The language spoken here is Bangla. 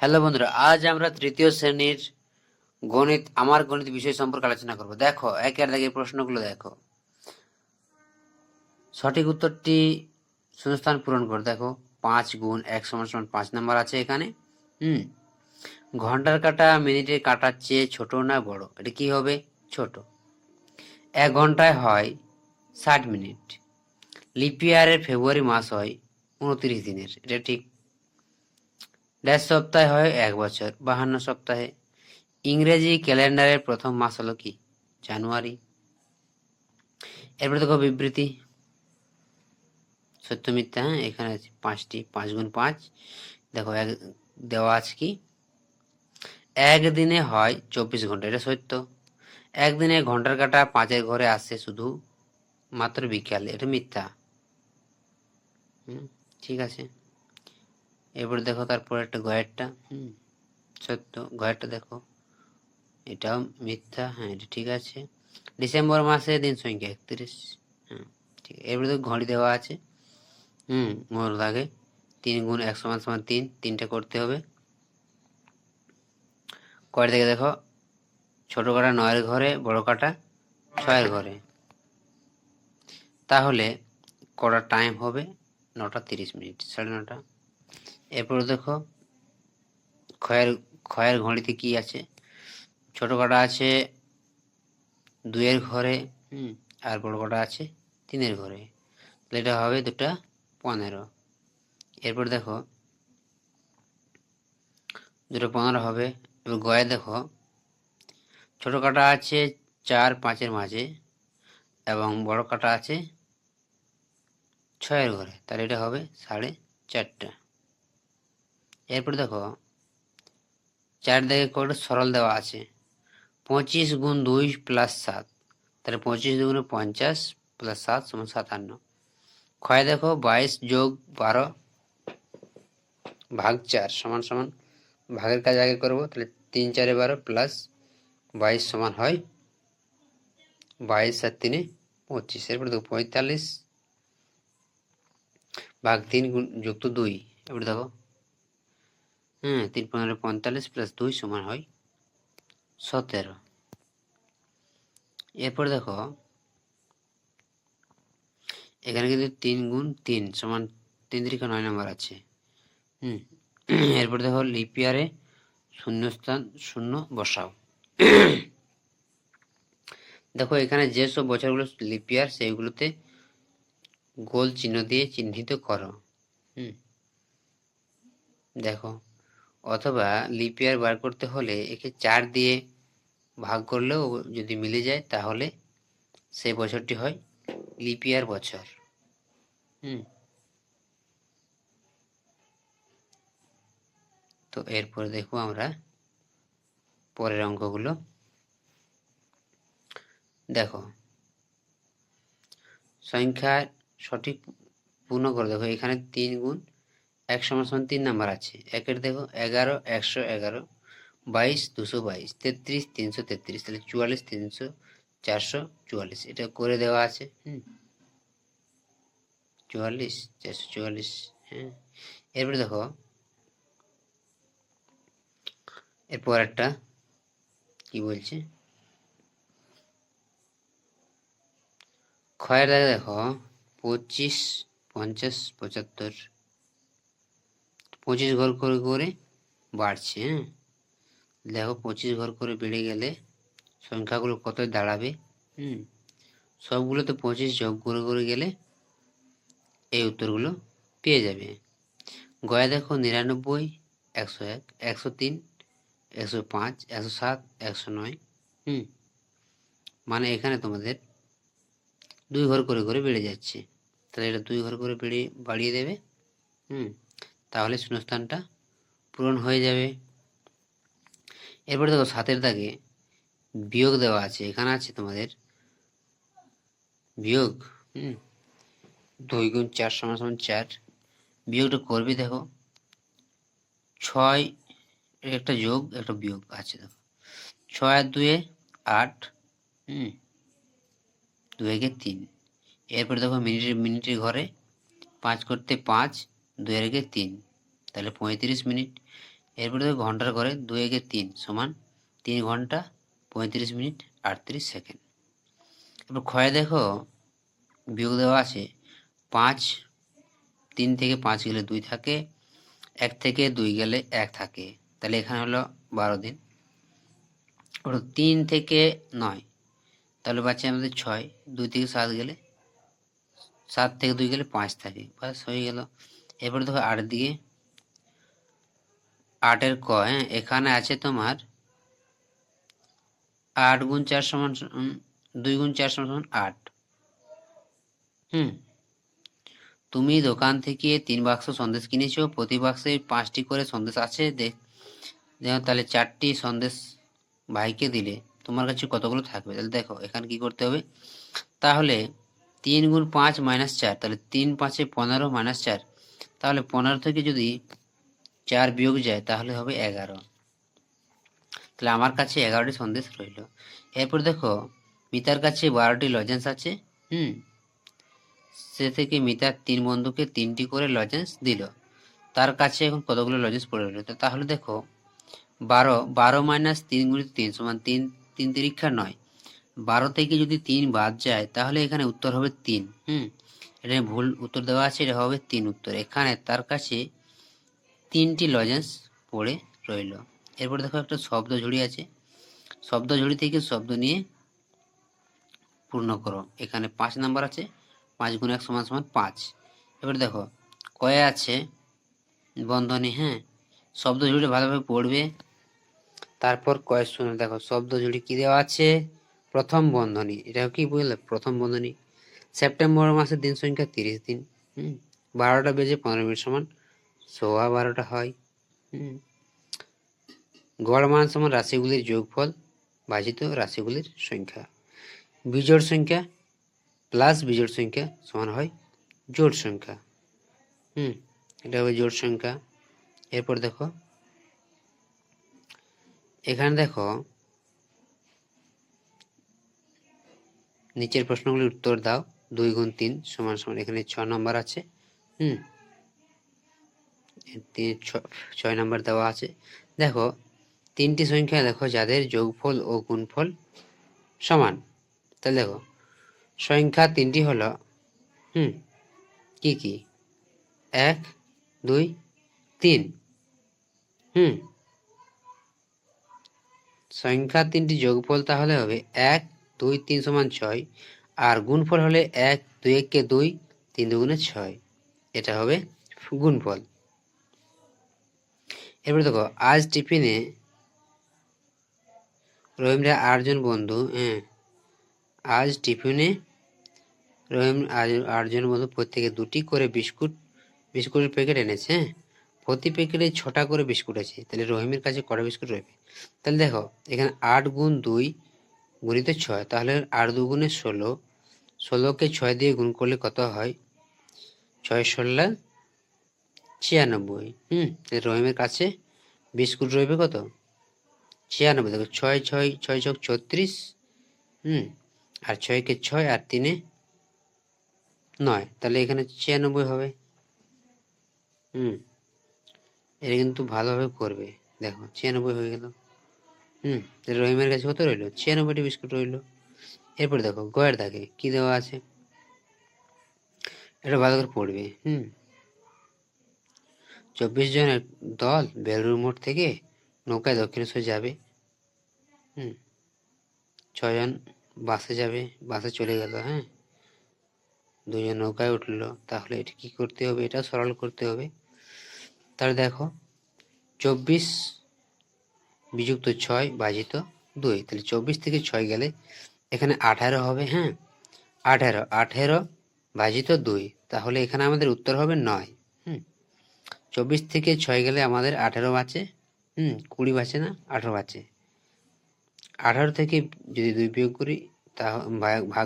হ্যালো বন্ধুরা, আজ আমরা তৃতীয় শ্রেণির গণিত, আমার গণিত বিষয় সম্পর্কে আলোচনা করব। দেখো একের দাগের প্রশ্নগুলো দেখো। সঠিক উত্তরটি শূন্যস্থান পূরণ করো। দেখো, পাঁচ গুণ এক সমান সমান পাঁচ নাম্বার আছে এখানে। হুম, ঘণ্টার কাটা মিনিটের কাটার চেয়ে ছোট না বড়? এটা কি হবে? ছোট। এক ঘন্টায় হয় ষাট মিনিট। লিপিয়ারের ফেব্রুয়ারি মাস হয় উনত্রিশ দিনের। এটা ঠিক ড্যাশ সপ্তাহে হয়, এক বছর। বাহান্ন সপ্তাহে। ইংরেজি ক্যালেন্ডারের প্রথম মাস হলো কি? জানুয়ারি। এরপরে দেখো বিবৃতি। সত্য মিথ্যা হ্যাঁ? এখানে আছে পাঁচটি, পাঁচ গুণ পাঁচ। দেখো, এক, দেওয়া আছে কি? একদিনে হয় চব্বিশ ঘণ্টা, এটা সত্য। একদিনে ঘণ্টার কাটা পাঁচের ঘরে আসে শুধু মাত্র বিকালে, এটা মিথ্যা। হুম, ঠিক আছে। এরপরে দেখো তারপর একটা গয়েরটা হুম, সত্য গয়েরটা দেখো। এটাও মিথ্যা হ্যাঁ এটা ঠিক আছে। ডিসেম্বর মাসে দিন সংখ্যা একত্রিশ হ্যাঁ ঠিক, এরপরে তো ঘড়ি দেওয়া আছে, হুম, মোর দাগে তিন গুণ এক সমান সমান তিন, তিনটা করতে হবে। কয়ের দিকে দেখো, ছোট কাটা নয়ের ঘরে, বড় কাটা ছয়ের ঘরে। তাহলে কটা টাইম হবে? নটা তিরিশ মিনিট, সাড়ে নটা। এরপরে দেখো, ক্ষয়ের ক্ষয়ের ঘড়িতে কি আছে? ছোট কটা আছে, দুইয়ের ঘরে আর বড় কটা আছে, তিনের ঘরে। তাহলে এটা হবে দুটা পনেরো। এরপর দেখো, দুটো পনেরো হবে। এবার গয়ে দেখো, ছোট কাটা আছে চার পাঁচের মাঝে এবং বড় কাটা আছে ছয়ের ঘরে। তাহলে এটা হবে সাড়ে চারটা। এরপর দেখো চার দিকে করে সরল দেওয়া আছে। পঁচিশ গুণ দুই প্লাস সাত, তাহলে পঁচিশ দুগুণে পঞ্চাশ প্লাস সাত সমান সাতান্ন। ক্ষয় দেখো, বাইশ যোগ বারো ভাগ চার সমান সমান ভাগের কাজ আগে করব, তাহলে তিন চারে বারো প্লাস বাইশ সমান হয় বাইশ আর তিনে পঁচিশ। এরপরে দেখো, পঁয়তাল্লিশ ভাগ তিন গুণ, যুক্ত দুই। এবারে দেখো হ্যাঁ তিন পনেরো পঁয়তাল্লিশ প্লাস দুই সমান হয় সতেরো। এরপর দেখো, এখানে কিন্তু তিন গুণ তিন সমান তিন তিরিকা নয় নম্বর আছে। হুম, এরপর দেখো লিপিয়ারে শূন্যস্থান শূন্য বসাও। দেখো এখানে যেসব বছরগুলো লিপিয়ার সেইগুলোতে গোল চিহ্ন দিয়ে চিহ্নিত করো। হুম, দেখো। অথবা লিপিয়ার বার করতে হলে একে চার দিয়ে ভাগ করলেও যদি মিলে যায় তাহলে সেই বছরটি হয় লিপিয়ার বছর। হুম। তো এরপরে দেখব আমরা পরের অঙ্কগুলো। দেখো, সংখ্যার সঠিক পূর্ণ করে দেখো, এখানে তিন গুণ এক সমান তিন নাম্বার আছে। একের দেখো এগারো, একশো এগারো, বাইশ, দুশো বাইশ, তেত্রিশ, তিনশো তেত্রিশ, তাহলে চুয়াল্লিশ, তিনশো চারশো চুয়াল্লিশ। এটা করে দেওয়া আছে, হুম? চুয়াল্লিশ, চারশো চুয়াল্লিশ হ্যাঁ? এরপরে দেখো, এরপর একটা কি বলছে? দাগে দেখো, পঁচিশ, পঞ্চাশ, পঁচাত্তর পঁচিশ ঘর করে করে বাড়ছে হ্যাঁ? দেখো পঁচিশ ঘর করে বেড়ে গেলে সংখ্যাগুলো কত দাঁড়াবে, হুম? সবগুলো তো পঁচিশ যোগ করে করে গেলে এই উত্তরগুলো পেয়ে যাবে। গয়া দেখো নিরানব্বই, একশো এক, একশো তিন, একশো পাঁচ, একশো সাত, একশো নয়, হুম? মানে এখানে তোমাদের দুই ঘর করে করে বেড়ে যাচ্ছে। তাহলে এটা দুই ঘর করে বেড়ে বাড়িয়ে দেবে, হুম? তাহলে শূন্যস্থানটা পূরণ হয়ে যাবে। এরপরে দেখো সাতের দাগে বিয়োগ দেওয়া আছে। এখানে আছে তোমাদের বিয়োগ, হুম, দুই গুণ চার সমান সমান চার। বিয়োগটা করবে দেখো, ছয় একটা যোগ, একটা বিয়োগ আছে দেখো। ছয় আর দুয়ে আট, হুম দুই একে তিন। এরপরে দেখো মিনিটের মিনিটের ঘরে পাঁচ করতে পাঁচ দুই একে তিন। তাহলে পঁয়ত্রিশ মিনিট। এরপরে দেখো ঘণ্টার ঘরে দুই একে তিন সমান তিন ঘণ্টা পঁয়ত্রিশ মিনিট আটত্রিশ সেকেন্ড। এবার ক্ষয়ে দেখো বিয়োগ দেওয়া আছে। পাঁচ, তিন থেকে পাঁচ গেলে দুই থাকে, এক থেকে দুই গেলে এক থাকে। তাহলে এখানে হলো বারো দিন। তিন থেকে নয়, তাহলে বাচ্চা আমাদের ছয়। দুই থেকে সাত গেলে, সাত থেকে দুই গেলে পাঁচ থাকে। বাস হয়ে গেল। এরপরে দেখো আট দিকে আটের ক হ্যাঁ? এখানে আছে তোমার আট গুণ চার সমান দুই গুণ চার সমান সমান আট। হুম? তুমি দোকান থেকে তিন বাক্স সন্দেশ কিনেছো, প্রতি বাক্সে পাঁচটি করে সন্দেশ আছে দেখ তাহলে চারটি সন্দেশ ভাইকে দিলে তোমার কাছে কতগুলো থাকবে? তাহলে দেখো, এখানে কি করতে হবে? তাহলে তিন গুণ পাঁচ মাইনাস চার, তাহলে তিন পাঁচে পনেরো মাইনাস চার তাহলে পনেরো থেকে যদি চার বিয়োগ যায়, তাহলে হবে এগারো। তাহলে আমার কাছে এগারোটি সন্দেশ রইল। এরপর দেখো, মিতার কাছে বারোটি লজেন্স আছে, হুম? সে থেকে মিতার তিন বন্ধুকে তিনটি করে লজেন্স দিল। তার কাছে এখন কতগুলো লজেন্স পড়ে রইল? তাহলে দেখো, বারো বারো মাইনাস তিন গুণিত তিন সমান তিন তিন তিরিক্ষা নয়। বারো থেকে যদি তিন বাদ যায়, তাহলে এখানে উত্তর হবে তিন, হুম? এটা ভুল উত্তর দেওয়া আছে, এটা হবে তিন উত্তর। এখানে তার কাছে তিনটি লজেন্স পড়ে রইল। এরপর দেখো একটা শব্দ ঝুড়ি আছে। শব্দ ঝুড়ি থেকে শব্দ নিয়ে পূর্ণ করো। এখানে পাঁচ নাম্বার আছে, পাঁচ গুণ এক সমান সমান পাঁচ। এবার দেখো, কয়ে আছে, বন্ধনী হ্যাঁ? শব্দ ঝুড়ি ভালোভাবে পড়বে। তারপর কয়েক শুনে দেখো, শব্দ ঝুড়ি কি দেওয়া আছে? প্রথম বন্ধনী। এটা কি বুঝলে? প্রথম বন্ধনী। সেপ্টেম্বর মাসের দিন সংখ্যা তিরিশ দিন। হুম, বারোটা বেজে পনেরো মিনিট সমান। সোয়া বারোটা হয়। হুম গড় মান সমান রাশিগুলির যোগফল ভাজিত রাশিগুলির সংখ্যা। বিজোড় সংখ্যা প্লাস বিজোড় সংখ্যা সমান হয় জোড় সংখ্যা। হুম, এটা হবে জোড় সংখ্যা। এরপর দেখো, এখানে দেখো, নিচের প্রশ্নগুলির উত্তর দাও। দুই গুণ তিন সমান সমান, এখানে ছ নম্বর আছে, হুম? তিন ছয় নম্বর দেওয়া আছে। দেখো, তিনটি সংখ্যা দেখো, যাদের যোগফল ও গুণফল সমান। তাহলে দেখো, সংখ্যা তিনটি হলো, হুম, কি কি? এক, দুই, তিন, হুম? সংখ্যা তিনটি যোগফল তাহলে হবে এক, দুই, তিন সমান ছয় আর গুণফল হলে এক, দুই এককে দুই, তিন দুগুণে ছয়। এটা হবে গুণফল। এরপর দেখো, আজ টিফিনে রহিমরা আটজন বন্ধু হ্যাঁ আজ টিফিনে রহিম আটজন বন্ধু প্রত্যেকে দুটি করে বিস্কুট, বিস্কুটের প্যাকেট এনেছে হ্যাঁ প্রতি প্যাকেটে ছটা করে বিস্কুট আছে, তাহলে রহিমের কাছে কটা বিস্কুট রইবে? তাহলে দেখো, এখানে আট গুণ দুই গুণিত ছয়, তাহলে আট দুগুণে ষোলো। ষোলোকে ছয় দিয়ে গুণ করলে কত হয়? ছয় ষোলো, ছিয়ানব্বই। হুম রহিমের কাছে বিস্কুট রইবে কত? ছিয়ানব্বই। দেখো, ছয় ছয় ছয় ছক ছত্রিশ, হুম, আর ছয়কে ছয়, আর তিনে নয়। তাহলে এখানে ছিয়ানব্বই হবে। হুম, এটা কিন্তু ভালোভাবে করবে। দেখো, ছিয়ানব্বই হয়ে গেল। হুম রহিমের কাছে কত রইল? ছিয়ানব্বইটি বিস্কুট রইল। এরপর দেখো, গয়ের দাগে কি দেওয়া আছে? এটা ভালো করে পড়বে, হুম। চব্বিশ জনের দল বেলুর মোড় থেকে নৌকায় দক্ষিণেশ্বর যাবে, হুম। ছজন বাসে যাবে, বাসে চলে গেল হ্যাঁ। দুজন নৌকায় উঠল, তাহলে এটা কি করতে হবে? এটা সরল করতে হবে। তাহলে দেখো, চব্বিশ বিযুক্ত ছয়, বাজিত দুই। তাহলে চব্বিশ থেকে ছয় গেলে এখানে আঠারো হবে হ্যাঁ? আঠারো, আঠেরো, বাজিত দুই। তাহলে এখানে আমাদের উত্তর হবে নয়, হুম? চব্বিশ থেকে ছয় গেলে আমাদের আঠেরো বাঁচে হুম? কুড়ি বাঁচে না? আঠেরো বাঁচে আঠারো থেকে যদি দুই বিয়োগ করি তা ভাগ ভাগ